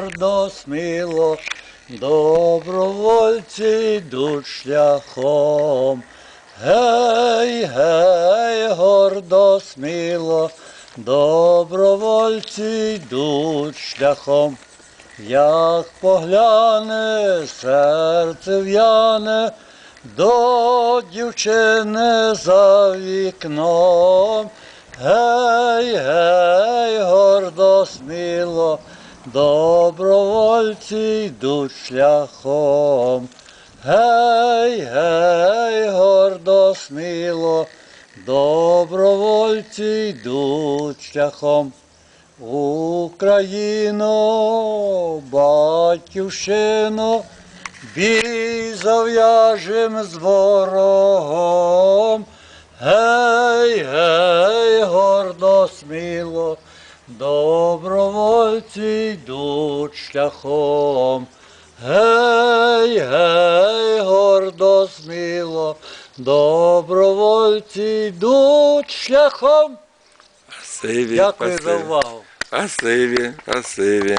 гордо, сміло, добровольці йдуть шляхом. Гей, гей, гордо, сміло, добровольці йдуть шляхом. Як погляне, серце в'яне до дівчини за вікном. Гей, гей, гордо, сміло, добровольці йдуть шляхом. Гей, гей, гордо, сміло, добровольці йдуть шляхом. Україно, батьківщино, бій зав'яжем з ворогом. Гей, гей, гордо, сміло, добровольці йдуть шляхом. Гей, гей, гордо, сміло, добровольці йдуть шляхом. Спасибі, Дякую за спасибі. увагу. Спасибі, спасибі.